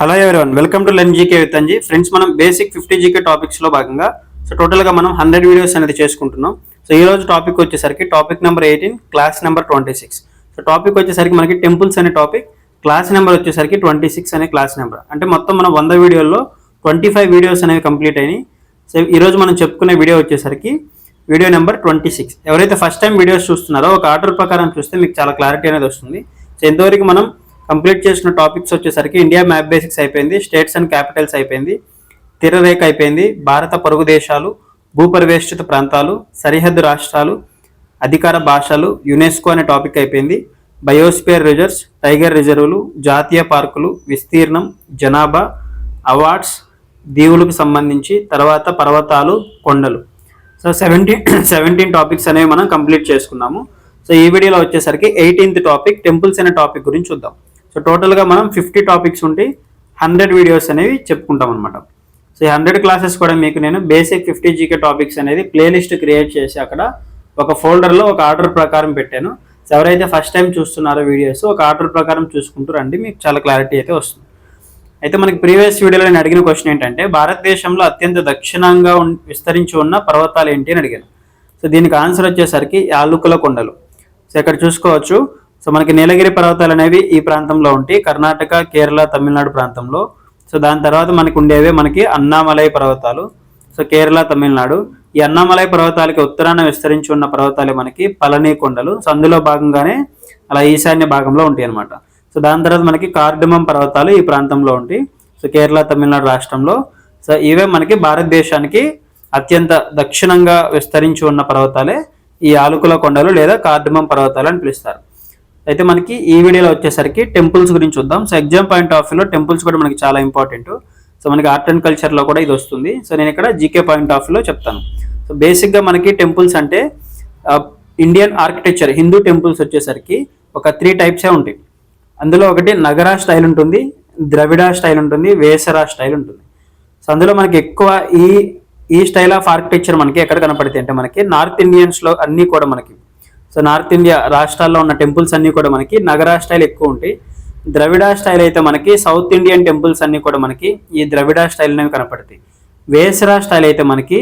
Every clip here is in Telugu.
Hello everyone welcome to learn GK with Anji friends మనం బేసిక్ ఫిఫ్టీ జీకే టాపిక్స్లో భాగంగా సో టోటల్గా మనం హండ్రెడ్ వీడియోస్ అనేది చేసుకుంటున్నాం. సో ఈ రోజు టాపిక్ వచ్చేసరికి topic number eighteen class number twenty six so topic వచ్చేసరికి మనకి టెంపుల్స్ అనే టాపిక్ క్లాస్ నెంబర్ వచ్చేసరికి ట్వంటీ సిక్స్ అనే క్లాస్ నెంబర్ అంటే మొత్తం మనం వంద వీడియోల్లో ట్వంటీ ఫైవ్ వీడియోస్ అనేవి కంప్లీట్ అయినాయి. సో ఈరోజు మనం చెప్పుకునే వీడియో వచ్చేసరికి వీడియో నెంబర్ ట్వంటీ సిక్స్ ఎవరైతే ఫస్ట్ టైం వీడియోస్ చూస్తున్నారో ఒక ఆర్డర్ ప్రకారం చూస్తే మీకు చాలా క్లారిటీ అనేది వస్తుంది. సో ఎంతవరకు మనం కంప్లీట్ చేసిన టాపిక్స్ వచ్చేసరికి ఇండియా మ్యాప్ బేసిక్స్ అయిపోయింది స్టేట్స్ అండ్ క్యాపిటల్స్ అయిపోయింది తీరరేఖ అయిపోయింది భారత పొరుగు దేశాలు భూపరివేష్టిత ప్రాంతాలు సరిహద్దు రాష్ట్రాలు అధికార భాషలు యునెస్కో అనే టాపిక్ అయిపోయింది బయోస్పియర్ రిజర్వ్స్ టైగర్ రిజర్వులు జాతీయ పార్కులు విస్తీర్ణం జనాభా అవార్డ్స్ దీవులకు సంబంధించి తర్వాత పర్వతాలు కొండలు. సో సెవెంటీన్ సెవెంటీన్ టాపిక్స్ అనేవి మనం కంప్లీట్ చేసుకున్నాము. సో ఈ వీడియోలో వచ్చేసరికి ఎయిటీన్త్ టాపిక్ టెంపుల్స్ అనే టాపిక్ గురించి చూద్దాం. సో టోటల్గా మనం ఫిఫ్టీ టాపిక్స్ ఉంటే హండ్రెడ్ వీడియోస్ అనేవి చెప్పుకుంటాం అనమాట సో ఈ హండ్రెడ్ క్లాసెస్ కూడా మీకు నేను బేసిక్ ఫిఫ్టీ జీకే టాపిక్స్ అనేది ప్లేలిస్ట్ క్రియేట్ చేసి అక్కడ ఒక ఫోల్డర్లో ఒక ఆర్డర్ ప్రకారం పెట్టాను. సో ఎవరైతే ఫస్ట్ టైం చూస్తున్నారో వీడియోస్ ఒక ఆర్డర్ ప్రకారం చూసుకుంటూ రండి మీకు చాలా క్లారిటీ అయితే వస్తుంది. అయితే మనకి ప్రీవియస్ వీడియోలో నేను అడిగిన క్వశ్చన్ ఏంటంటే భారతదేశంలో అత్యంత దక్షిణంగా విస్తరించి ఉన్న పర్వతాలు ఏంటి అని అడిగాను. సో దీనికి ఆన్సర్ వచ్చేసరికి యాలుకుల కొండలు. సో ఇక్కడ చూసుకోవచ్చు. సో మనకి నీలగిరి పర్వతాలు అనేవి ఈ ప్రాంతంలో ఉంటాయి. కర్ణాటక కేరళ తమిళనాడు ప్రాంతంలో. సో దాని తర్వాత మనకు ఉండేవి మనకి అన్నామలై పర్వతాలు. సో కేరళ తమిళనాడు. ఈ అన్నామలై పర్వతాలకి ఉత్తరాన విస్తరించి ఉన్న పర్వతాలు మనకి పళని కొండలు. సో అందులో భాగంగానే అలా ఈశాన్య భాగంలో ఉంటాయి అన్నమాట. సో దాని తర్వాత మనకి కార్డమం పర్వతాలు ఈ ప్రాంతంలో ఉంటాయి. సో కేరళ తమిళనాడు రాష్ట్రంలో. సో ఇవే మనకి భారతదేశానికి అత్యంత దక్షిణంగా విస్తరించి ఉన్న పర్వతాలే ఈ ఆలుకుల కొండలు లేదా కార్డమం పర్వతాలు అని పిలుస్తారు. అయితే మనకి ఈ వీడియోలో వచ్చేసరికి టెంపుల్స్ గురించి చూద్దాం. సో ఎగ్జామ్ పాయింట్ ఆఫ్ వ్యూలో టెంపుల్స్ కూడా మనకి చాలా ఇంపార్టెంట్ సో మనకి ఆర్ట్ అండ్ కల్చర్లో కూడా ఇది వస్తుంది. సో నేను ఇక్కడ జీకే పాయింట్ ఆఫ్ వ్యూలో చెప్తాను. సో బేసిక్గా మనకి టెంపుల్స్ అంటే ఇండియన్ ఆర్కిటెక్చర్ హిందూ టెంపుల్స్ వచ్చేసరికి ఒక త్రీ టైప్సే ఉంటాయి. అందులో ఒకటి నగరా స్టైల్ ఉంటుంది ద్రవిడ స్టైల్ ఉంటుంది వేసరా స్టైల్ ఉంటుంది. సో అందులో మనకి ఎక్కువ ఈ ఈ స్టైల్ ఆఫ్ ఆర్కిటెక్చర్ మనకి ఎక్కడ కనపడితే అంటే మనకి నార్త్ ఇండియన్స్లో అన్నీ కూడా మనకి సో నార్త్ ఇండియా రాష్ట్రాల్లో ఉన్న టెంపుల్స్ అన్నీ కూడా మనకి నగరా స్టైల్ ఎక్కువ ఉంటాయి. ద్రవిడ స్టైల్ అయితే మనకి సౌత్ ఇండియన్ టెంపుల్స్ అన్నీ కూడా మనకి ఈ ద్రవిడ స్టైల్ అనేవి కనపడతాయి. వేసరా స్టైల్ అయితే మనకి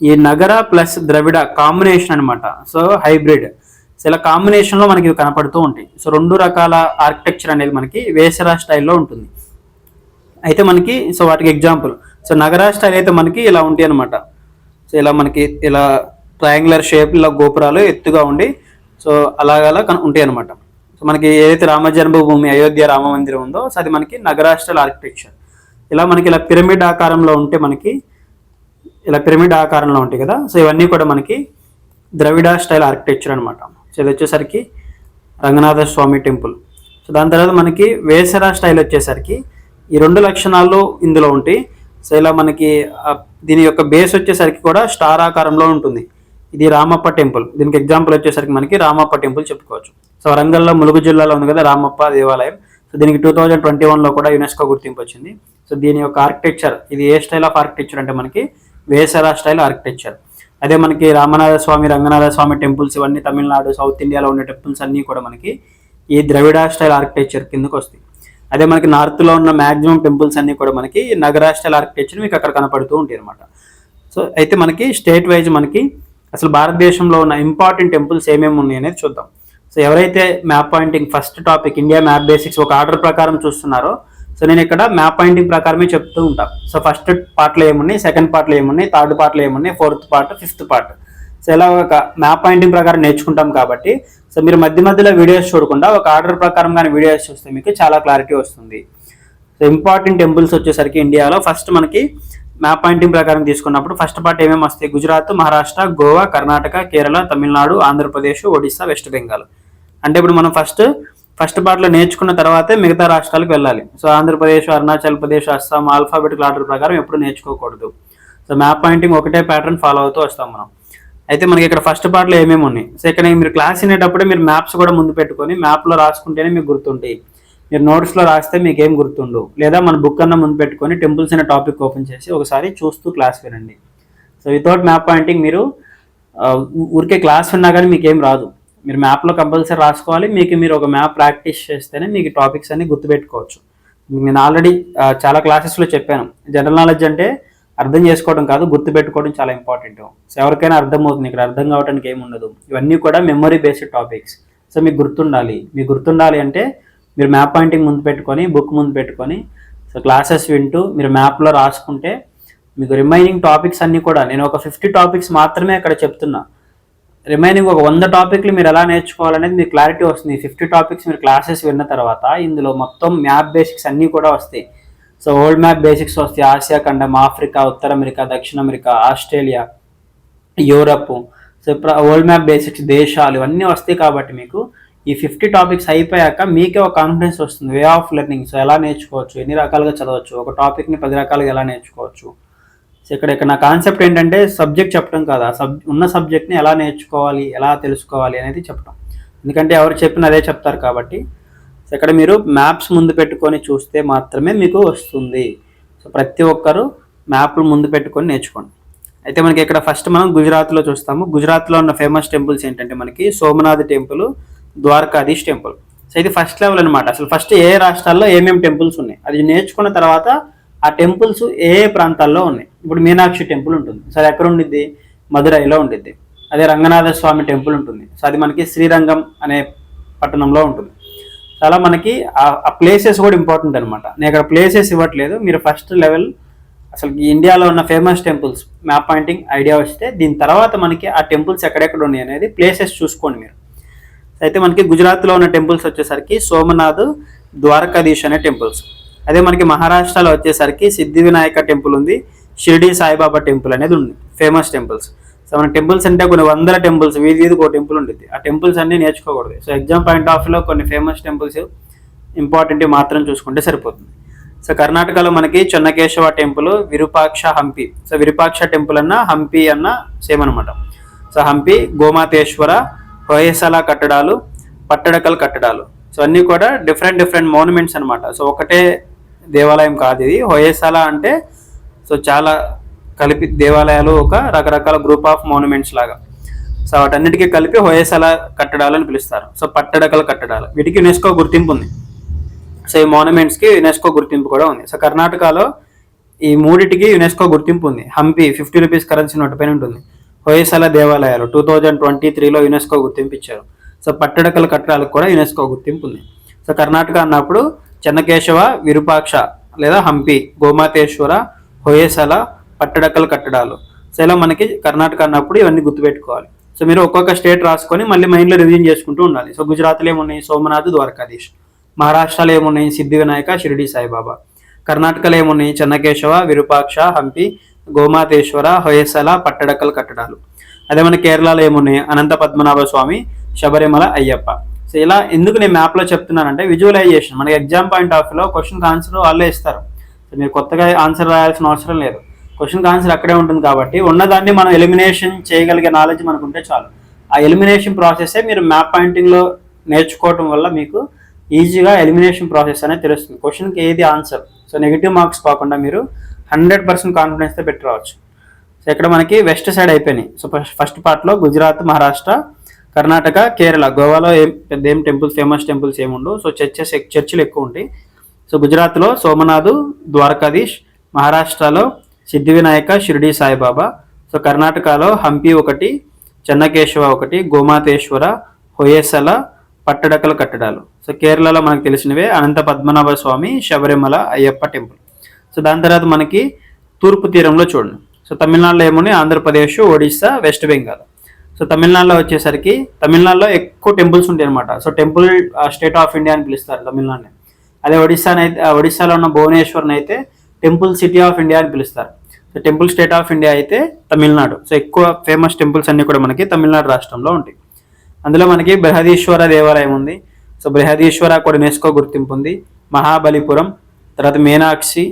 ఈ నగర ప్లస్ ద్రవిడ కాంబినేషన్ అనమాట సో హైబ్రిడ్. సో ఇలా కాంబినేషన్లో మనకి ఇవి కనపడుతూ ఉంటాయి. సో రెండు రకాల ఆర్కిటెక్చర్ అనేది మనకి వేసరా స్టైల్లో ఉంటుంది. అయితే మనకి సో వాటికి ఎగ్జాంపుల్. సో నగరా స్టైల్ అయితే మనకి ఇలా ఉంటాయి అనమాట సో ఇలా మనకి ఇలా ట్రయాంగులర్ షేప్ ఇలా గోపురాలు ఎత్తుగా ఉండి సో అలాగలా కన- ఉంటాయి అనమాట సో మనకి ఏదైతే రామ జన్మభూమి అయోధ్య రామ మందిరం ఉందో సో అది మనకి నగరా స్టైల్ ఆర్కిటెక్చర్ ఇలా మనకి ఇలా పిరమిడ్ ఆకారంలో ఉంటే మనకి ఇలా పిరమిడ్ ఆకారంలో ఉంటాయి కదా సో ఇవన్నీ కూడా మనకి ద్రవిడ స్టైల్ ఆర్కిటెక్చర్ అనమాట సో ఇది వచ్చేసరికి రంగనాథ స్వామి టెంపుల్. సో దాని తర్వాత మనకి వేసరా స్టైల్ వచ్చేసరికి ఈ రెండు లక్షణాలు ఇందులో ఉంటాయి. సో ఇలా మనకి దీని యొక్క బేస్ వచ్చేసరికి కూడా స్టార్ ఆకారంలో ఉంటుంది. ఇది రామప్ప టెంపుల్. దీనికి ఎగ్జాంపుల్ వచ్చేసరికి మనకి రామప్ప టెంపుల్ చెప్పుకోవచ్చు. సో వరంగల్లో ములుగు జిల్లాలో ఉంది కదా రామప్ప దేవాలయం. సో దీనికి టూ థౌజండ్ ట్వంటీ వన్లో కూడా యునెస్కో గుర్తింపు వచ్చింది. సో దీని యొక్క ఆర్కిటెక్చర్ ఇది ఏ స్టైల్ ఆఫ్ ఆర్కిటెక్చర్ అంటే మనకి వేసరా స్టైల్ ఆర్కిటెక్చర్ అదే మనకి రామనాథ స్వామి రంగనాథ స్వామి టెంపుల్స్ ఇవన్నీ తమిళనాడు సౌత్ ఇండియాలో ఉండే టెంపుల్స్ అన్నీ కూడా మనకి ఈ ద్రవిడ స్టైల్ ఆర్కిటెక్చర్ కిందకు వస్తాయి. అదే మనకి నార్త్లో ఉన్న మ్యాక్సిమం టెంపుల్స్ అన్నీ కూడా మనకి నగరా స్టైల్ ఆర్కిటెక్చర్ మీకు అక్కడ కనపడుతూ ఉంటాయి అనమాట సో అయితే మనకి స్టేట్ వైజ్ మనకి అసలు భారతదేశంలో ఉన్న ఇంపార్టెంట్ టెంపుల్స్ ఏమేమి ఉన్నాయి అనేది చూద్దాం. సో ఎవరైతే map pointing first topic India map basics ఒక ఆర్డర్ ప్రకారం చూస్తున్నారో సో నేను ఇక్కడ మ్యాప్ పాయింటింగ్ ప్రకారమే చెప్తూ ఉంటాను సో ఫస్ట్ పార్ట్లో ఏమున్నాయి సెకండ్ పార్ట్లో ఏమున్నాయి థర్డ్ పార్ట్లో ఏమున్నాయి fourth part fifth part. So ఇలా ఒక మ్యాప్ పాయింటింగ్ ప్రకారం నేర్చుకుంటాం కాబట్టి సో మీరు మధ్య మధ్యలో వీడియోస్ చూడకుండా ఒక ఆర్డర్ ప్రకారం కానీ వీడియోస్ చూస్తే మీకు చాలా క్లారిటీ వస్తుంది. సో ఇంపార్టెంట్ టెంపుల్స్ వచ్చేసరికి ఇండియాలో ఫస్ట్ మనకి మ్యాప్ పాయింటింగ్ ప్రకారం తీసుకున్నప్పుడు ఫస్ట్ పార్ట్ ఏమేమి వస్తాయి? గుజరాత్ మహారాష్ట్ర గోవా కర్ణాటక కేరళ తమిళనాడు ఆంధ్రప్రదేశ్ ఒడిస్సా వెస్ట్ బెంగాల్. అంటే ఇప్పుడు మనం ఫస్ట్ ఫస్ట్ పార్ట్లో నేర్చుకున్న తర్వాతే మిగతా రాష్ట్రాలకు వెళ్ళాలి. So Andhra Pradesh Arunachal Pradesh Assam alphabetical order ప్రకారం ఎప్పుడు నేర్చుకోకూడదు. సో మ్యాప్ పాయింటింగ్ ఒకటే ప్యాటర్న్ ఫాలో అవుతూ వస్తాం మనం. అయితే మనకి ఇక్కడ ఫస్ట్ పార్ట్లో ఏమేమి ఉన్నాయి? సో ఇక్కడ మీరు క్లాస్ వినేటప్పుడే మీరు మ్యాప్స్ కూడా ముందు పెట్టుకొని మ్యాప్లో రాసుకుంటేనే మీకు గుర్తుంటాయి. మీరు నోట్స్లో రాస్తే మీకు ఏం గుర్తుండు? లేదా మన బుక్ అన్న ముందు పెట్టుకొని టెంపుల్స్ అనే టాపిక్ ఓపెన్ చేసి ఒకసారి చూస్తూ క్లాస్ వినండి. సో వితౌట్ మ్యాప్ పాయింటింగ్ మీరు ఊరికే క్లాస్ విన్నా కానీ మీకు ఏం రాదు. మీరు మ్యాప్లో కంపల్సరీ రాసుకోవాలి. మీకు మీరు ఒక మ్యాప్ ప్రాక్టీస్ చేస్తేనే మీకు టాపిక్స్ అన్ని గుర్తుపెట్టుకోవచ్చు. నేను ఆల్రెడీ చాలా క్లాసెస్లో చెప్పాను. జనరల్ నాలెడ్జ్ అంటే అర్థం చేసుకోవడం కాదు గుర్తుపెట్టుకోవడం చాలా ఇంపార్టెంట్. సో ఎవరికైనా అర్థమవుతుంది. ఇక్కడ అర్థం కావడానికి ఏమి ఉండదు ఇవన్నీ కూడా మెమరీ బేస్డ్ టాపిక్స్. సో మీకు గుర్తుండాలి. మీకు గుర్తుండాలి అంటే మీరు మ్యాప్ పాయింటింగ్ ముందు పెట్టుకొని బుక్ ముందు పెట్టుకొని సో క్లాసెస్ వింటూ మీరు మ్యాప్లో రాసుకుంటే మీకు రిమైనింగ్ టాపిక్స్ అన్నీ కూడా నేను ఒక ఫిఫ్టీ టాపిక్స్ మాత్రమే అక్కడ చెప్తున్నా. రిమైనింగ్ ఒక వంద టాపిక్లు మీరు ఎలా నేర్చుకోవాలనేది మీకు క్లారిటీ వస్తుంది. ఫిఫ్టీ టాపిక్స్ మీరు క్లాసెస్ విన్న తర్వాత ఇందులో మొత్తం మ్యాప్ బేసిక్స్ అన్నీ కూడా వస్తాయి. సో ఓల్డ్ మ్యాప్ బేసిక్స్ వస్తాయి. ఆసియా ఖండం ఆఫ్రికా ఉత్తర అమెరికా దక్షిణ అమెరికా ఆస్ట్రేలియా యూరప్. సో ఇప్పుడు ఓల్డ్ మ్యాప్ బేసిక్స్ దేశాలు ఇవన్నీ వస్తాయి కాబట్టి మీకు ఈ ఫిఫ్టీ టాపిక్స్ అయిపోయాక మీకే ఒక కాన్ఫిడెన్స్ వస్తుంది. వే ఆఫ్ లెర్నింగ్ సో ఎలా నేర్చుకోవచ్చు? ఎన్ని రకాలుగా చదవచ్చు? ఒక టాపిక్ని పది రకాలుగా ఎలా నేర్చుకోవచ్చు? సో ఇక్కడ ఇక్కడ నా కాన్సెప్ట్ ఏంటంటే సబ్జెక్ట్ చెప్పడం కాదు. ఆ సబ్ ఉన్న సబ్జెక్ట్ని ఎలా నేర్చుకోవాలి? ఎలా తెలుసుకోవాలి? అనేది చెప్పడం. ఎందుకంటే ఎవరు చెప్పిన అదే చెప్తారు కాబట్టి. సో ఇక్కడ మీరు మ్యాప్స్ ముందు పెట్టుకొని చూస్తే మాత్రమే మీకు వస్తుంది. సో ప్రతి ఒక్కరు మ్యాప్లు ముందు పెట్టుకొని నేర్చుకోండి. అయితే మనకి ఇక్కడ ఫస్ట్ మనం గుజరాత్లో చూస్తాము. గుజరాత్లో ఉన్న ఫేమస్ టెంపుల్స్ ఏంటంటే మనకి Somnath temple Dwarkadhish temple. So ఇది ఫస్ట్ లెవెల్ అనమాట అసలు ఫస్ట్ ఏ రాష్ట్రాల్లో ఏమేమి టెంపుల్స్ ఉన్నాయి? అది నేర్చుకున్న తర్వాత ఆ టెంపుల్స్ ఏ ప్రాంతాల్లో ఉన్నాయి? ఇప్పుడు మీనాక్షి టెంపుల్ ఉంటుంది. సరే ఎక్కడ ఉండిద్ది? మదురైలో ఉండిద్ది. అదే రంగనాథ స్వామి టెంపుల్ ఉంటుంది. సో అది మనకి శ్రీరంగం అనే పట్టణంలో ఉంటుంది. చాలా మనకి ఆ ప్లేసెస్ కూడా ఇంపార్టెంట్ అనమాట నేను ఇక్కడ ప్లేసెస్ ఇవ్వట్లేదు. మీరు ఫస్ట్ లెవెల్ అసలు ఇండియాలో ఉన్న famous temples map pointing idea వస్తే దీని తర్వాత మనకి ఆ టెంపుల్స్ ఎక్కడెక్కడ ఉన్నాయి అనేది ప్లేసెస్ చూసుకోండి మీరు. అయితే మనకి గుజరాత్లో ఉన్న టెంపుల్స్ వచ్చేసరికి సోమనాథ్ ద్వారకాధీష్ అనే టెంపుల్స్. అదే మనకి మహారాష్ట్రలో వచ్చేసరికి సిద్ధి వినాయక టెంపుల్ ఉంది షిరిడి సాయిబాబా టెంపుల్ అనేది ఉంది ఫేమస్ టెంపుల్స్. సో మన టెంపుల్స్ అంటే కొన్ని వందల టెంపుల్స్ వీధి వీధికి ఒక టెంపుల్ ఉంటుంది ఆ టెంపుల్స్ అన్నీ నేర్చుకోకూడదు. సో ఎగ్జామ్ పాయింట్ ఆఫ్లో కొన్ని ఫేమస్ టెంపుల్స్ ఇంపార్టెంట్ మాత్రం చూసుకుంటే సరిపోతుంది. సో కర్ణాటకలో మనకి Chennakeshava temple Virupaksha Hampi. So Virupaksha temple అన్న హంపి అన్న సేమ్ అనమాట సో హంపి గోమాతేశ్వర హోయసల కట్టడాలు పట్టడకల కట్టడాలు. సో అన్నీ కూడా డిఫరెంట్ డిఫరెంట్ మోనుమెంట్స్ అనమాట సో ఒకటే దేవాలయం కాదు ఇది. హోయసాల అంటే సో చాలా కలిపి దేవాలయాలు ఒక రకరకాల గ్రూప్ ఆఫ్ మోనుమెంట్స్ లాగా. సో వాటన్నిటికీ కలిపి హోయసాల కట్టడాలు అని పిలుస్తారు. సో పట్టడకల కట్టడాలు. వీటికి యునెస్కో గుర్తింపు ఉంది. సో ఈ మోనుమెంట్స్కి యునెస్కో గుర్తింపు కూడా ఉంది. సో కర్ణాటకలో ఈ మూడిటికి యునెస్కో గుర్తింపు ఉంది. Hampi fifty rupees currency note పైన ఉంటుంది. హొయసల దేవాలయాలు టూ థౌజండ్ ట్వంటీ త్రీలో యునెస్కో గుర్తింపు ఇచ్చారు సో పట్టడకల కట్టడాలకు కూడా యునెస్కో గుర్తింపు ఉంది సో కర్ణాటక అన్నప్పుడు చెన్నకేశవ విరూపాక్ష లేదా హంపి గోమాతేశ్వర హొయసల పట్టడకల కట్టడాలు. సో ఇలా మనకి కర్ణాటక అన్నప్పుడు ఇవన్నీ గుర్తుపెట్టుకోవాలి. సో మీరు ఒక్కొక్క స్టేట్ రాసుకొని మళ్ళీ మైండ్లో రివిజన్ చేసుకుంటూ ఉండాలి. సో గుజరాత్లో ఏమున్నాయి? సోమనాథ్ ద్వారకాధీష్. మహారాష్ట్రలో ఏమున్నాయి? సిద్ధి వినాయక షిరిడి సాయిబాబా. కర్ణాటకలో ఏమున్నాయి? చెన్నకేశవ విరూపాక్ష హంపి గోమాతేశ్వర హొయసల పట్టడకల కట్టడాలు. అదే మన కేరళలో ఏమున్నాయి? అనంత పద్మనాభ స్వామి శబరిమల అయ్యప్ప. సో ఇలా ఎందుకు నేను మ్యాప్లో చెప్తున్నానంటే విజువలైజేషన్. మనకి ఎగ్జామ్ పాయింట్ ఆఫ్ వ్యూలో క్వశ్చన్కి ఆన్సర్ వాళ్ళే ఇస్తారు. సో మీరు కొత్తగా ఆన్సర్ రాయాల్సిన అవసరం లేదు. క్వశ్చన్కి ఆన్సర్ అక్కడే ఉంటుంది కాబట్టి ఉన్నదాన్ని మనం ఎలిమినేషన్ చేయగలిగే నాలెడ్జ్ మనకు ఉంటే చాలు. ఆ ఎలిమినేషన్ ప్రాసెసే మీరు మ్యాప్ పాయింటింగ్లో నేర్చుకోవటం వల్ల మీకు ఈజీగా ఎలిమినేషన్ ప్రాసెస్ అనేది తెలుస్తుంది. క్వశ్చన్కి ఏది ఆన్సర్? సో నెగిటివ్ మార్క్స్ కాకుండా మీరు హండ్రెడ్ పర్సెంట్ కాన్ఫిడెన్స్తో పెట్టి రావచ్చు సో ఇక్కడ మనకి వెస్ట్ సైడ్ అయిపోయినాయి. సో ఫస్ట్ పార్ట్లో గుజరాత్ మహారాష్ట్ర కర్ణాటక కేరళ గోవాలో ఏం పెద్ద ఏం టెంపుల్స్ ఫేమస్ టెంపుల్స్ ఏముండవు సో చర్చెస్ చర్చిలు ఎక్కువ ఉంటాయి. సో గుజరాత్లో సోమనాథ్ ద్వారకాధీష్ మహారాష్ట్రలో సిద్ధి వినాయక షిరిడి సాయిబాబా. సో కర్ణాటకలో హంపి ఒకటి చెన్నకేశవ ఒకటి గోమాతేశ్వర హొయేసల పట్టడకల కట్టడాలు. సో కేరళలో మనకు తెలిసినవే అనంత పద్మనాభ స్వామి శబరిమల అయ్యప్ప టెంపుల్. సో దాని తర్వాత మనకి తూర్పు తీరంలో చూడండి. సో తమిళనాడులో ఏమున్నాయి ఆంధ్రప్రదేశ్ ఒడిస్సా వెస్ట్ బెంగాల్. సో తమిళనాడులో వచ్చేసరికి తమిళనాడులో ఎక్కువ టెంపుల్స్ ఉంటాయి అనమాట so temple state of India అని పిలుస్తారు తమిళనాడుని. అదే ఒడిస్సానైతే అయితే ఒడిస్సాలో ఉన్న భువనేశ్వర్ని అయితే టెంపుల్ సిటీ ఆఫ్ ఇండియా అని పిలుస్తారు. So temple state of India అయితే తమిళనాడు. సో ఎక్కువ ఫేమస్ టెంపుల్స్ అన్నీ కూడా మనకి తమిళనాడు రాష్ట్రంలో ఉంటాయి. అందులో మనకి బృహదీశ్వర దేవాలయం ఉంది. సో బృహదీశ్వర కూడా యునెస్కో గుర్తింపు ఉంది. మహాబలిపురం తర్వాత మీనాక్షి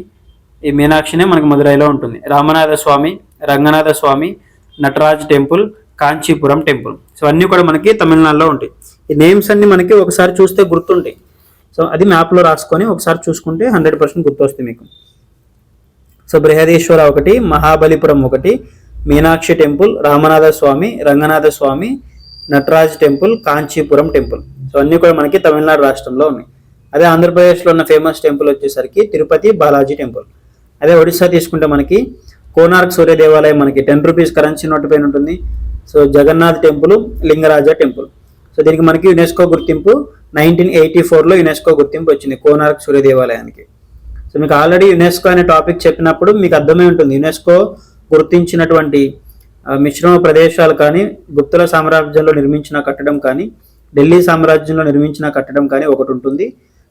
ఈ మీనాక్షినే మనకి మదురైలో ఉంటుంది. Ramanatha Swamy Ranganatha Swamy Nataraj temple Kanchipuram temple. So అన్నీ కూడా మనకి తమిళనాడులో ఉంటాయి. ఈ నేమ్స్ అన్ని మనకి ఒకసారి చూస్తే గుర్తుంటాయి. సో అది మ్యాప్లో రాసుకొని ఒకసారి చూసుకుంటే హండ్రెడ్ పర్సెంట్ గుర్తొస్తుంది మీకు. సో బృహదీశ్వర ఒకటి మహాబలిపురం ఒకటి Meenakshi temple Ramanatha Swamy Ranganatha Swamy Nataraj temple Kanchipuram temple. So అన్నీ కూడా మనకి తమిళనాడు రాష్ట్రంలో ఉన్నాయి. అదే ఆంధ్రప్రదేశ్లో ఉన్న ఫేమస్ టెంపుల్ వచ్చేసరికి తిరుపతి బాలాజీ టెంపుల్. అదే ఒడిశా తీసుకుంటే మనకి కోనార్క్ సూర్య దేవాలయం మనకి టెన్ రూపీస్ కరెన్సీ నోట్ పైన ఉంటుంది. So Jagannath temple Lingaraja temple. So దీనికి మనకి యునెస్కో గుర్తింపు నైన్టీన్ ఎయిటీ ఫోర్లో యునెస్కో గుర్తింపు వచ్చింది కోనార్క్ సూర్య దేవాలయానికి. సో మీకు ఆల్రెడీ యునెస్కో అనే టాపిక్ చెప్పినప్పుడు మీకు అర్థమై ఉంటుంది. యునెస్కో గుర్తించినటువంటి మిశ్రమ ప్రదేశాలు కానీ గుప్తుల సామ్రాజ్యంలో నిర్మించిన కట్టడం కానీ ఢిల్లీ సామ్రాజ్యంలో నిర్మించిన కట్టడం కానీ ఒకటి ఉంటుంది.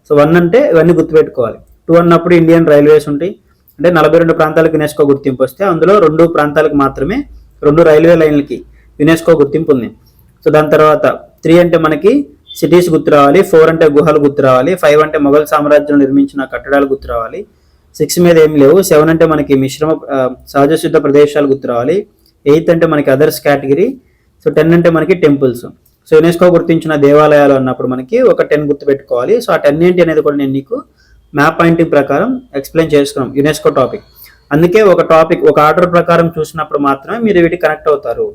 సో వన్ అంటే ఇవన్నీ గుర్తుపెట్టుకోవాలి. టూ అన్నప్పుడు ఇండియన్ రైల్వేస్ ఉంటాయి. అంటే నలభై రెండు ప్రాంతాలకు యునెస్కో గుర్తింపు వస్తే అందులో రెండు ప్రాంతాలకు మాత్రమే రెండు రైల్వే లైన్లకి యునెస్కో గుర్తింపు ఉంది. సో దాని తర్వాత త్రీ అంటే మనకి సిటీస్ గుర్తు రావాలి ఫోర్ అంటే గుహలు గుర్తు రావాలి ఫైవ్ అంటే మొఘల్ సామ్రాజ్యం నిర్మించిన కట్టడాలు గుర్తు రావాలి సిక్స్ మీద ఏం లేవు సెవెన్ అంటే మనకి మిశ్రమ సహజ సిద్ధ ప్రదేశాలు గుర్తు రావాలి ఎయిత్ అంటే మనకి అదర్స్ కేటగిరీ సో టెన్ అంటే మనకి టెంపుల్స్. సో యునెస్కో గుర్తించిన దేవాలయాలు అన్నప్పుడు మనకి ఒక టెన్ గుర్తు పెట్టుకోవాలి. సో ఆ టెన్ ఏంటి అనేది కూడా నేను నీకు మ్యాప్ పాయింటింగ్ ప్రకారం ఎక్స్ప్లెయిన్ చేసుకున్నాం యునెస్కో టాపిక్ అందుకే ఒక టాపిక్ ఒక ఆర్డర్ ప్రకారం చూసినప్పుడు మాత్రమే మీరు వీటికి కనెక్ట్ అవుతారు.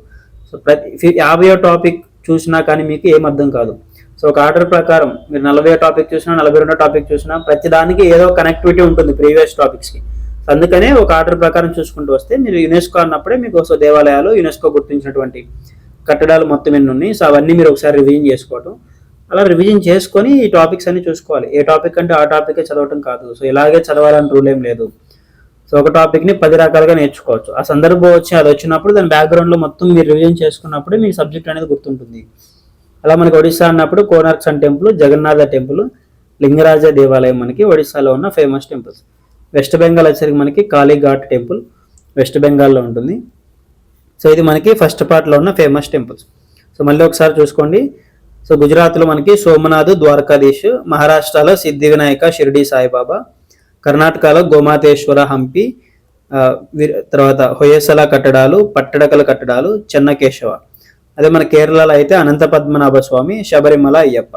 సో ప్రతి ఫి- యాభైయో టాపిక్ చూసినా కానీ మీకు ఏం అర్థం కాదు. సో ఒక ఆర్డర్ ప్రకారం మీరు నలభై టాపిక్ చూసినా నలభై రెండో టాపిక్ చూసినా ప్రతి దానికి ఏదో కనెక్టివిటీ ఉంటుంది ప్రీవియస్ టాపిక్స్కి సో అందుకనే ఒక ఆర్డర్ ప్రకారం చూసుకుంటూ వస్తే మీరు యునెస్కో అన్నప్పుడే మీకు సో దేవాలయాలు యునెస్కో గుర్తించినటువంటి కట్టడాలు మొత్తం ఎన్ని ఉన్నాయి? సో అవన్నీ మీరు ఒకసారి రివిజన్ చేసుకోవటం. అలా రివిజన్ చేసుకొని ఈ టాపిక్స్ అన్ని చూసుకోవాలి. ఏ టాపిక్ అంటే ఆ టాపికే చదవటం కాదు. సో ఇలాగే చదవాలని రూల్ ఏం లేదు. సో ఒక టాపిక్ని పది రకాలుగా నేర్చుకోవచ్చు. ఆ సందర్భం వచ్చి అది వచ్చినప్పుడు దాని బ్యాక్గ్రౌండ్లో మొత్తం మీరు రివిజన్ చేసుకున్నప్పుడు మీ సబ్జెక్ట్ అనేది గుర్తుంటుంది. అలా మనకి ఒడిశా అన్నప్పుడు Konark sun temple Jagannatha temple Lingaraja దేవాలయం మనకి ఒడిశాలో ఉన్న ఫేమస్ టెంపుల్స్ వెస్ట్ బెంగాల్ వచ్చేసరికి మనకి కాళీఘాట్ టెంపుల్ వెస్ట్ బెంగాల్లో ఉంటుంది. సో ఇది మనకి ఫస్ట్ పార్ట్లో ఉన్న ఫేమస్ టెంపుల్స్ సో మళ్ళీ ఒకసారి చూసుకోండి. సో గుజరాత్లో మనకి సోమనాథ్ ద్వారకాధీష్ మహారాష్ట్రలో సిద్ధి వినాయక షిరిడి సాయిబాబా కర్ణాటకలో గోమాతేశ్వర హంపి తర్వాత హొయసల కట్టడాలు పట్టడకల కట్టడాలు చెన్నకేశవ. అదే మన కేరళలో అయితే అనంత పద్మనాభ స్వామి శబరిమల అయ్యప్ప.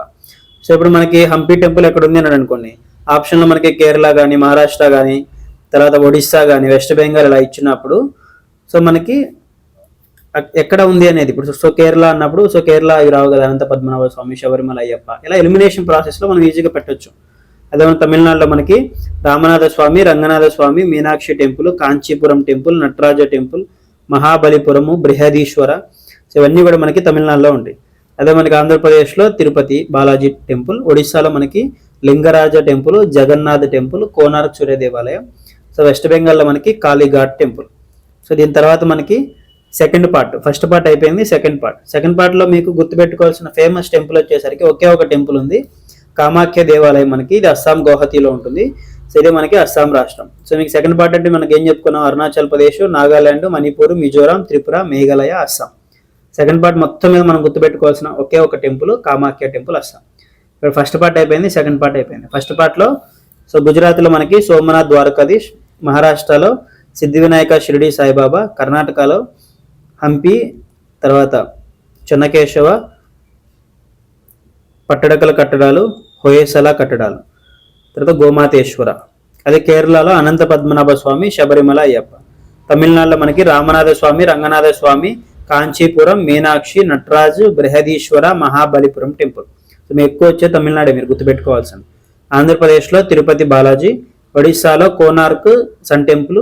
సో ఇప్పుడు మనకి హంపి టెంపుల్ ఎక్కడ ఉంది అని అనుకోండి. ఆప్షన్లో మనకి కేరళ కానీ మహారాష్ట్ర కానీ తర్వాత ఒడిస్సా కానీ వెస్ట్ బెంగాల్ ఇలా ఇచ్చినప్పుడు సో మనకి ఎక్కడ ఉంది అనేది. ఇప్పుడు సో కేరళ అన్నప్పుడు సో కేరళ అవి రావు కదా అనంత పద్మనాభ స్వామి శబరిమల అయ్యప్ప. ఇలా ఎలిమినేషన్ ప్రాసెస్లో మనం ఈజీగా పెట్టొచ్చు. అదే తమిళనాడులో మనకి Ramanatha Swamy Ranganatha Swamy Meenakshi temple Kanchipuram temple Nataraja temple Mahabalipuram Brihadeeswara. So ఇవన్నీ కూడా మనకి తమిళనాడులో ఉంటాయి అదే మనకి ఆంధ్రప్రదేశ్లో తిరుపతి బాలాజీ టెంపుల్ ఒడిశాలో మనకి లింగరాజ టెంపుల్ జగన్నాథ టెంపుల్ కోనార్క్ సూర్య దేవాలయం. సో వెస్ట్ బెంగాల్లో మనకి కాళీఘాట్ టెంపుల్. సో దీని తర్వాత మనకి సెకండ్ పార్ట్. ఫస్ట్ పార్ట్ అయిపోయింది సెకండ్ పార్ట్. సెకండ్ పార్ట్లో మీకు గుర్తుపెట్టుకోవాల్సిన ఫేమస్ టెంపుల్ వచ్చేసరికి ఒకే ఒక టెంపుల్ ఉంది. కామాఖ్య దేవాలయం మనకి ఇది అస్సాం గౌహతిలో ఉంటుంది. సో ఇది మనకి అస్సాం రాష్ట్రం. సో మీకు సెకండ్ పార్ట్ అంటే మనకి ఏం చెప్పుకున్నాం? అరుణాచల్ ప్రదేశ్ నాగాలాండ్ మణిపూర్ మిజోరాం త్రిపుర మేఘాలయ అస్సాం. సెకండ్ పార్ట్ మొత్తం మీద మనం గుర్తుపెట్టుకోవాల్సిన ఒకే ఒక టెంపుల్ కామాఖ్య టెంపుల్ అస్సాం. ఇక్కడ ఫస్ట్ పార్ట్ అయిపోయింది సెకండ్ పార్ట్ అయిపోయింది. ఫస్ట్ పార్ట్లో సో గుజరాత్లో మనకి సోమనాథ్ ద్వారకాధీష్ మహారాష్ట్రలో సిద్ధి వినాయక షిరిడి సాయిబాబా కర్ణాటకలో హంపి తర్వాత చెన్నకేశవ పట్టడకల కట్టడాలు హొయసల కట్టడాలు తర్వాత గోమాతేశ్వర. అదే కేరళలో అనంత పద్మనాభ స్వామి శబరిమల అయ్యప్ప. తమిళనాడులో మనకి రామనాథ స్వామి రంగనాథ స్వామి కాంచీపురం మీనాక్షి నటరాజు బృహదీశ్వర మహాబలిపురం టెంపుల్. సో మీకు ఎక్కువ వచ్చే తమిళనాడే మీరు గుర్తుపెట్టుకోవాల్సింది. ఆంధ్రప్రదేశ్లో Tirupati Balaji ఒడిస్సాలో Konark sun temple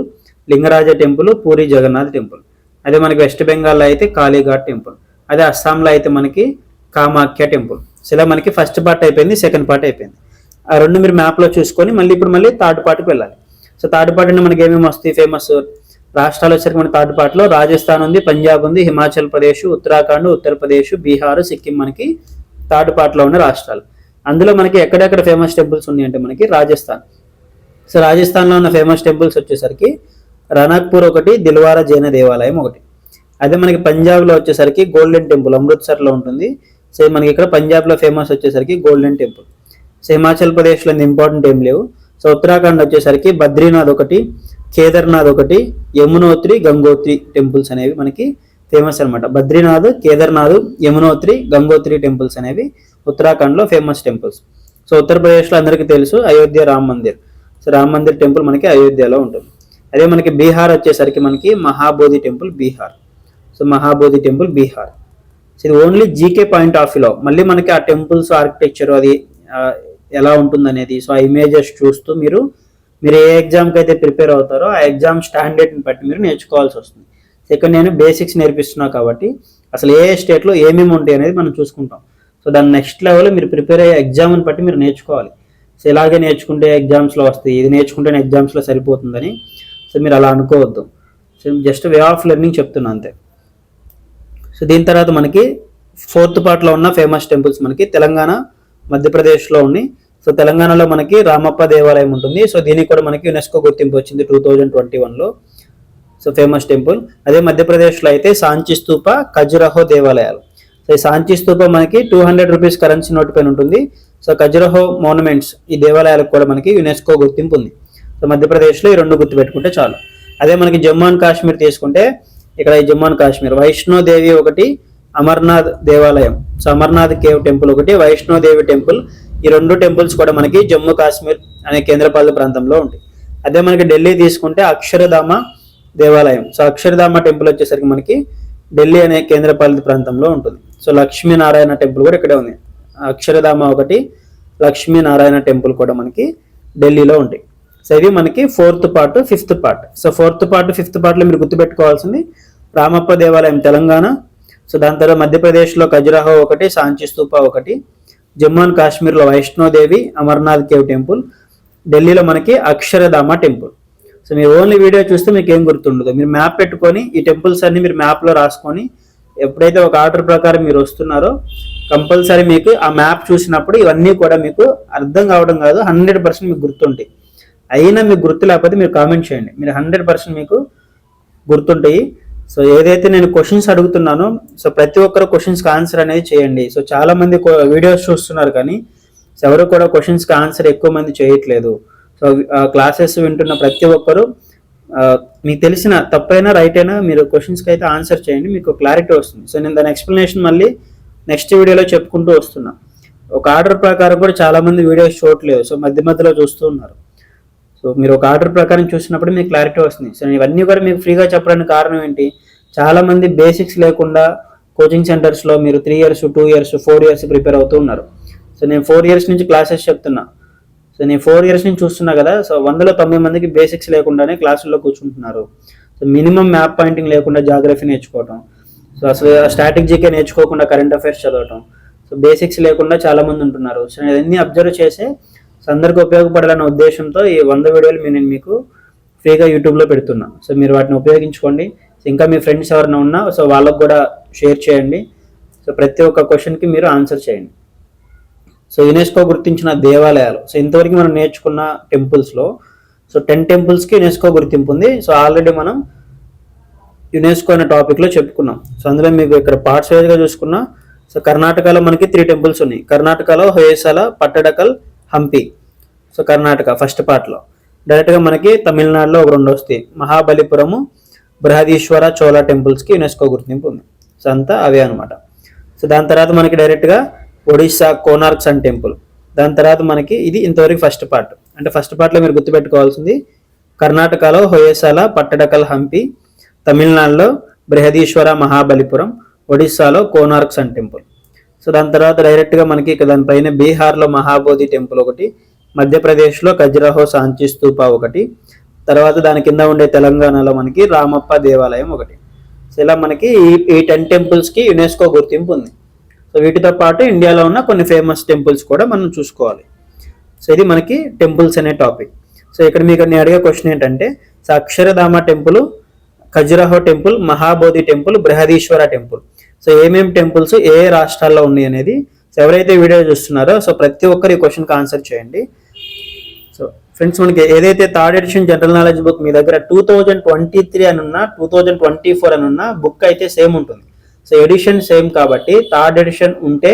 Lingaraja temple Puri Jagannath temple. అదే మనకి వెస్ట్ బెంగాల్లో అయితే కాళీఘాట్ టెంపుల్. అదే అస్సాంలో అయితే మనకి కామాఖ్య టెంపుల్. సో ఇలా మనకి ఫస్ట్ పార్ట్ అయిపోయింది సెకండ్ పార్ట్ అయిపోయింది. ఆ రెండు మీరు మ్యాప్లో చూసుకొని మళ్ళీ ఇప్పుడు మళ్ళీ థర్డ్ పార్ట్కి వెళ్ళాలి. సో థర్డ్ పార్ట్ అంటే మనకి ఏమేమి వస్తాయి? ఫేమస్ రాష్ట్రాలు వచ్చేసరికి మన థర్డ్ పార్ట్లో రాజస్థాన్ ఉంది పంజాబ్ ఉంది హిమాచల్ ప్రదేశ్ ఉత్తరాఖండ్ ఉత్తరప్రదేశ్ బీహార్ సిక్కిం మనకి థర్డ్ పార్ట్లో ఉన్న రాష్ట్రాలు. అందులో మనకి ఎక్కడెక్కడ ఫేమస్ టెంపుల్స్ ఉన్నాయి అంటే మనకి రాజస్థాన్. సో రాజస్థాన్లో ఉన్న ఫేమస్ టెంపుల్స్ వచ్చేసరికి రనక్పూర్ ఒకటి దిల్వారా జైన దేవాలయం ఒకటి. అదే మనకి పంజాబ్లో వచ్చేసరికి గోల్డెన్ టెంపుల్ అమృత్సర్లో ఉంటుంది. సో మనకి ఇక్కడ పంజాబ్లో ఫేమస్ వచ్చేసరికి గోల్డెన్ టెంపుల్. సో హిమాచల్ ప్రదేశ్లో ఇంపార్టెంట్ ఏం లేవు. సో ఉత్తరాఖండ్ వచ్చేసరికి బద్రీనాథ్ ఒకటి కేదార్నాథ్ ఒకటి యమునోత్రి గంగోత్రి టెంపుల్స్ అనేవి మనకి ఫేమస్ అన్నమాట. బద్రీనాథ్ కేదార్నాథ్ యమునోత్రి గంగోత్రి టెంపుల్స్ అనేవి ఉత్తరాఖండ్లో ఫేమస్ టెంపుల్స్. సో ఉత్తరప్రదేశ్లో అందరికీ తెలుసు అయోధ్య రామ్ మందిర్. సో రామ్ మందిర్ టెంపుల్ మనకి అయోధ్యలో ఉంటుంది. అదే మనకి బీహార్ వచ్చేసరికి మనకి Mahabodhi temple Bihar. So Mahabodhi temple Bihar. So ఇది ఓన్లీ జీకే పాయింట్ ఆఫ్ వ్యూలో మళ్ళీ మనకి ఆ టెంపుల్స్ ఆర్కిటెక్చర్ అది ఎలా ఉంటుంది అనేది సో ఆ ఇమేజెస్ చూస్తూ మీరు మీరు ఏ ఎగ్జామ్కి అయితే ప్రిపేర్ అవుతారో ఆ ఎగ్జామ్ స్టాండర్డ్ని బట్టి మీరు నేర్చుకోవాల్సి వస్తుంది. సెకండ్ ఇక్కడ నేను బేసిక్స్ నేర్పిస్తున్నా కాబట్టి అసలు ఏ స్టేట్లో ఏమేమి ఉంటాయి అనేది మనం చూసుకుంటాం. సో దాని నెక్స్ట్ లెవెల్ మీరు ప్రిపేర్ అయ్యే ఎగ్జామ్ని బట్టి మీరు నేర్చుకోవాలి. సో ఇలాగే నేర్చుకుంటే ఎగ్జామ్స్లో వస్తాయి ఇది నేర్చుకుంటేనే ఎగ్జామ్స్లో సరిపోతుందని సో మీరు అలా అనుకోవద్దు. So just way of learning చెప్తున్నా అంతే. సో దీని తర్వాత మనకి ఫోర్త్ పార్ట్లో ఉన్న ఫేమస్ టెంపుల్స్ మనకి తెలంగాణ మధ్యప్రదేశ్లో ఉన్నాయి. సో తెలంగాణలో మనకి రామప్ప దేవాలయం ఉంటుంది. సో దీనికి కూడా మనకి యునెస్కో గుర్తింపు వచ్చింది టూ థౌజండ్ ట్వంటీ వన్లో. So famous temple. అదే మధ్యప్రదేశ్లో అయితే సాంచి స్తూప ఖజురహో దేవాలయాలు. సో ఈ సాంచి స్తూప మనకి two hundred rupees currency note పైన ఉంటుంది. సో ఖజురహో మోనుమెంట్స్ ఈ దేవాలయాలకు కూడా మనకి యునెస్కో గుర్తింపు ఉంది. సో మధ్యప్రదేశ్లో ఈ రెండు గుర్తుపెట్టుకుంటే చాలు. అదే మనకి జమ్మూ అండ్ కాశ్మీర్ తీసుకుంటే ఇక్కడ ఈ జమ్మూ అండ్ కాశ్మీర్ వైష్ణోదేవి ఒకటి అమర్నాథ్ దేవాలయం. సో అమర్నాథ్ కేవ్ టెంపుల్ ఒకటి వైష్ణోదేవి టెంపుల్. ఈ రెండు టెంపుల్స్ కూడా మనకి జమ్మూ కాశ్మీర్ అనే కేంద్రపాలిత ప్రాంతంలో ఉంటాయి. అదే మనకి ఢిల్లీ తీసుకుంటే అక్షరధామ దేవాలయం. సో అక్షరధామ టెంపుల్ వచ్చేసరికి మనకి ఢిల్లీ అనే కేంద్రపాలిత ప్రాంతంలో ఉంటుంది. సో లక్ష్మీనారాయణ టెంపుల్ కూడా ఇక్కడే ఉంది. అక్షరధామ ఒకటి లక్ష్మీనారాయణ టెంపుల్ కూడా మనకి ఢిల్లీలో ఉంటాయి. సో ఇవి మనకి fourth part fifth part so fourth part fifth పార్ట్లో మీరు గుర్తుపెట్టుకోవాల్సింది రామప్ప దేవాలయం తెలంగాణ. సో దాని తర్వాత మధ్యప్రదేశ్లో ఖజురాహో ఒకటి సాంచి స్తూప ఒకటి జమ్మూ అండ్ కాశ్మీర్లో వైష్ణోదేవి అమర్నాథ్ కేవ్ టెంపుల్ ఢిల్లీలో మనకి అక్షరధామ టెంపుల్. సో మీరు ఓన్లీ వీడియో చూస్తే మీకు ఏం గుర్తుండదు. మీరు మ్యాప్ పెట్టుకొని ఈ టెంపుల్స్ అన్ని మీరు మ్యాప్లో రాసుకొని ఎప్పుడైతే ఒక ఆర్డర్ ప్రకారం మీరు వస్తున్నారో కంపల్సరీ మీకు ఆ మ్యాప్ చూసినప్పుడు ఇవన్నీ కూడా మీకు అర్థం కావడం కాదు హండ్రెడ్ పర్సెంట్ మీకు గుర్తుంటాయి. అయినా మీకు గుర్తు లేకపోతే మీరు కామెంట్ చేయండి. మీరు హండ్రెడ్ పర్సెంట్ మీకు గుర్తుంటాయి. సో ఏదైతే నేను క్వశ్చన్స్ అడుగుతున్నానో సో ప్రతి ఒక్కరు క్వశ్చన్స్కి ఆన్సర్ అనేది చేయండి. సో చాలా మంది వీడియోస్ చూస్తున్నారు కానీ ఎవరు కూడా క్వశ్చన్స్కి ఆన్సర్ ఎక్కువ మంది చేయట్లేదు. సో క్లాసెస్ వింటున్న ప్రతి ఒక్కరు మీకు తెలిసిన తప్పైనా రైట్ అయినా మీరు క్వశ్చన్స్కి అయితే ఆన్సర్ చేయండి. మీకు క్లారిటీ వస్తుంది. సో నేను దాని ఎక్స్ప్లెనేషన్ మళ్ళీ నెక్స్ట్ వీడియోలో చెప్పుకుంటూ వస్తున్నా. ఒక ఆర్డర్ ప్రకారం కూడా చాలామంది వీడియోస్ చూడట్లేదు. సో మధ్య మధ్యలో చూస్తూ ఉన్నారు. సో మీరు ఒక ఆర్డర్ ప్రకారం చూసినప్పుడు మీకు క్లారిటీ వస్తుంది. సో ఇవన్నీ కూడా మీకు ఫ్రీగా చెప్పడానికి కారణం ఏంటి? చాలా మంది బేసిక్స్ లేకుండా కోచింగ్ సెంటర్స్లో మీరు three years two years four years prepare అవుతూ ఉన్నారు. సో నేను ఫోర్ ఇయర్స్ నుంచి క్లాసెస్ చెప్తున్నా. సో నేను ఫోర్ ఇయర్స్ నుంచి చూస్తున్నా కదా సో వందలో తొంభై మందికి బేసిక్స్ లేకుండానే క్లాసుల్లో కూర్చుంటున్నారు. సో మినిమం మ్యాప్ పాయింటింగ్ లేకుండా జాగ్రఫీ నేర్చుకోవటం. సో అసలు స్ట్రాటజీకే నేర్చుకోకుండా కరెంట్ అఫైర్స్ చదవటం. సో బేసిక్స్ లేకుండా చాలా మంది ఉంటున్నారు. సో నేను ఇవన్నీ అబ్జర్వ్ చేసే సో అందరికీ ఉపయోగపడాలన్న ఉద్దేశంతో ఈ వంద వీడియోలు మీ- నేను మీకు ఫ్రీగా యూట్యూబ్లో పెడుతున్నా. సో మీరు వాటిని ఉపయోగించుకోండి. ఇంకా మీ ఫ్రెండ్స్ ఎవరైనా ఉన్నా సో వాళ్ళకు కూడా షేర్ చేయండి. సో ప్రతి ఒక్క క్వశ్చన్కి మీరు ఆన్సర్ చేయండి. సో యునెస్కో గుర్తించిన దేవాలయాలు. సో ఇంతవరకు మనం నేర్చుకున్న టెంపుల్స్లో సో టెన్ టెంపుల్స్కి యునెస్కో గుర్తింపు ఉంది. సో ఆల్రెడీ మనం యునెస్కో అనే టాపిక్లో చెప్పుకున్నాం. సో అందులో మీకు ఇక్కడ పార్ట్స్ వైజ్గా చూసుకున్నా సో కర్ణాటకలో మనకి త్రీ టెంపుల్స్ ఉన్నాయి. కర్ణాటకలో హోయసాల పట్టడకల్ హంపి. సో కర్ణాటక ఫస్ట్ పార్ట్లో డైరెక్ట్గా మనకి తమిళనాడులో ఒక రెండు వస్తాయి మహాబలిపురము బృహదీశ్వర చోళ టెంపుల్స్కి యునెస్కో గుర్తింపు ఉంది. సో అంతా అవే అనమాట సో దాని తర్వాత మనకి డైరెక్ట్గా ఒడిస్సా కోనార్క్ సన్ టెంపుల్. దాని తర్వాత మనకి ఇది ఇంతవరకు ఫస్ట్ పార్ట్ అంటే ఫస్ట్ పార్ట్లో మీరు గుర్తుపెట్టుకోవాల్సింది కర్ణాటకలో హోయసాల పట్టడకల్ హంపి తమిళనాడులో బృహదీశ్వర మహాబలిపురం ఒడిస్సాలో కోనార్క్ సన్ టెంపుల్. సో దాని తర్వాత డైరెక్ట్గా మనకి ఇక దానిపైన బీహార్లో మహాబోధి టెంపుల్ ఒకటి మధ్యప్రదేశ్లో ఖజురహో సాంచి స్తూప ఒకటి తర్వాత దాని కింద ఉండే తెలంగాణలో మనకి రామప్ప దేవాలయం ఒకటి. సో ఇలా మనకి ఈ ఈ టెన్ టెంపుల్స్కి యునెస్కో గుర్తింపు ఉంది. సో వీటితో పాటు ఇండియాలో ఉన్న కొన్ని ఫేమస్ టెంపుల్స్ కూడా మనం చూసుకోవాలి. సో ఇది మనకి టెంపుల్స్ అనే టాపిక్ సో ఇక్కడ మీకు నేను అడిగే క్వశ్చన్ ఏంటంటే so Akshardham temple Khajuraho temple Mahabodhi temple Brihadeeswara temple. So ఏమేమి టెంపుల్స్ ఏ ఏ రాష్ట్రాల్లో ఉన్నాయి అనేది సో ఎవరైతే వీడియో చూస్తున్నారో సో ప్రతి ఒక్కరు ఈ క్వశ్చన్కి ఆన్సర్ చేయండి. సో ఫ్రెండ్స్ మనకి ఏదైతే third edition general knowledge book మీ దగ్గర టూ థౌజండ్ ట్వంటీ త్రీ అని ఉన్న టూ థౌజండ్ ట్వంటీ ఫోర్ అని ఉన్న బుక్ అయితే సేమ్ ఉంటుంది. సో ఎడిషన్ సేమ్ కాబట్టి థర్డ్ ఎడిషన్ ఉంటే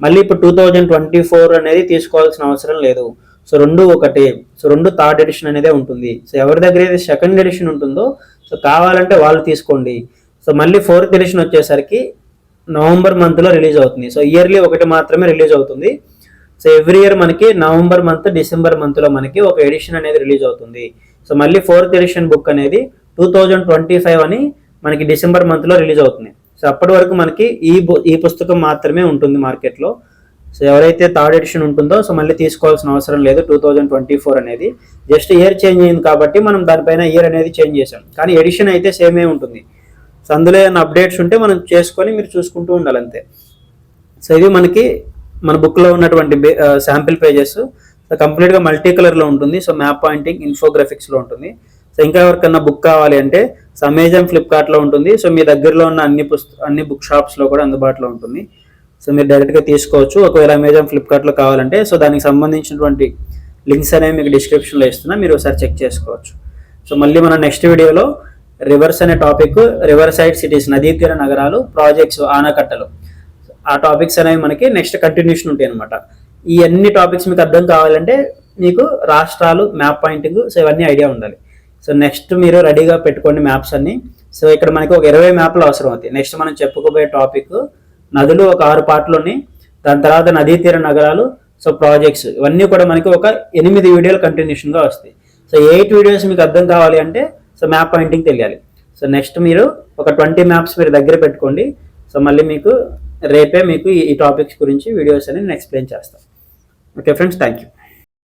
మళ్ళీ ఇప్పుడు టూ థౌజండ్ ట్వంటీ ఫోర్ అనేది తీసుకోవాల్సిన అవసరం లేదు. సో రెండు ఒకటి సో రెండు థర్డ్ ఎడిషన్ అనేదే ఉంటుంది. సో ఎవరి దగ్గర అయితే సెకండ్ ఎడిషన్ ఉంటుందో సో కావాలంటే వాళ్ళు తీసుకోండి. సో మళ్ళీ ఫోర్త్ ఎడిషన్ వచ్చేసరికి నవంబర్ మంత్లో రిలీజ్ అవుతుంది. సో ఇయర్లీ ఒకటి మాత్రమే రిలీజ్ అవుతుంది. సో ఎవ్రీ ఇయర్ మనకి నవంబర్ మంత్ డిసెంబర్ మంత్లో మనకి ఒక ఎడిషన్ అనేది రిలీజ్ అవుతుంది. సో మళ్ళీ ఫోర్త్ ఎడిషన్ బుక్ అనేది టూ థౌజండ్ ట్వంటీ ఫైవ్ అని మనకి డిసెంబర్ మంత్లో రిలీజ్ అవుతుంది. సో అప్పటి వరకు మనకి ఈ బు ఈ పుస్తకం మాత్రమే ఉంటుంది మార్కెట్లో. సో ఎవరైతే థర్డ్ ఎడిషన్ ఉంటుందో సో మళ్ళీ తీసుకోవాల్సిన అవసరం లేదు టూ థౌజండ్ ట్వంటీ ఫోర్ అనేది. జస్ట్ ఇయర్ చేంజ్ అయింది కాబట్టి మనం దానిపైన ఇయర్ అనేది చేంజ్ చేసాం కానీ ఎడిషన్ అయితే సేమే ఉంటుంది. సో అందులో ఏమైనా అప్డేట్స్ ఉంటే మనం చేసుకొని మీరు చూసుకుంటూ ఉండాలి అంతే. సో ఇది మనకి మన బుక్లో ఉన్నటువంటి శాంపిల్ పేజెస్ సో కంప్లీట్గా మల్టీ కలర్లో ఉంటుంది. సో మ్యాప్ పాయింటింగ్ ఇన్ఫోగ్రాఫిక్స్లో ఉంటుంది. సో ఇంకా ఎవరికన్నా బుక్ కావాలి అంటే సో అమెజాన్ ఫ్లిప్కార్ట్లో ఉంటుంది. సో మీ దగ్గరలో ఉన్న అన్ని పుస్త అన్ని బుక్ షాప్స్లో కూడా అందుబాటులో ఉంటుంది. సో మీరు డైరెక్ట్గా తీసుకోవచ్చు. ఒకవేళ అమెజాన్ ఫ్లిప్కార్ట్లో కావాలంటే సో దానికి సంబంధించినటువంటి లింక్స్ అనేవి మీకు డిస్క్రిప్షన్లో ఇస్తున్నా. మీరు ఒకసారి చెక్ చేసుకోవచ్చు. సో మళ్ళీ మన నెక్స్ట్ వీడియోలో రివర్స్ అనే టాపిక్ రివర్ సైడ్ సిటీస్ నదీ తీర నగరాలు ప్రాజెక్ట్స్ ఆనకట్టలు. ఆ టాపిక్స్ అనేవి మనకి నెక్స్ట్ కంటిన్యూషన్ ఉంటాయి అనమాట ఈ అన్ని టాపిక్స్ మీకు అర్థం కావాలంటే మీకు రాష్ట్రాలు మ్యాప్ పాయింటింగ్ సో ఇవన్నీ ఐడియా ఉండాలి. సో నెక్స్ట్ మీరు రెడీగా పెట్టుకోండి మ్యాప్స్ అన్ని. సో ఇక్కడ మనకి ఒక ఇరవై మ్యాప్లు అవసరం అవుతాయి. నెక్స్ట్ మనం చెప్పుకోబోయే టాపిక్ నదులు ఒక ఆరు పాటలోని దాని తర్వాత నదీ తీర నగరాలు సో ప్రాజెక్ట్స్. ఇవన్నీ కూడా మనకి ఒక ఎనిమిది వీడియోలు కంటిన్యూషన్గా వస్తాయి. సో ఎయిట్ వీడియోస్ మీకు అర్థం కావాలి అంటే సో మ్యాప్ పాయింటింగ్ తెలియాలి. సో నెక్స్ట్ మీరు ఒక ట్వంటీ మ్యాప్స్ మీరు దగ్గర పెట్టుకోండి. సో మళ్ళీ మీకు రేపే మీకు ఈ టాపిక్స్ గురించి వీడియోస్ అని నేను ఎక్స్ప్లెయిన్ చేస్తాను. Okay friends thank you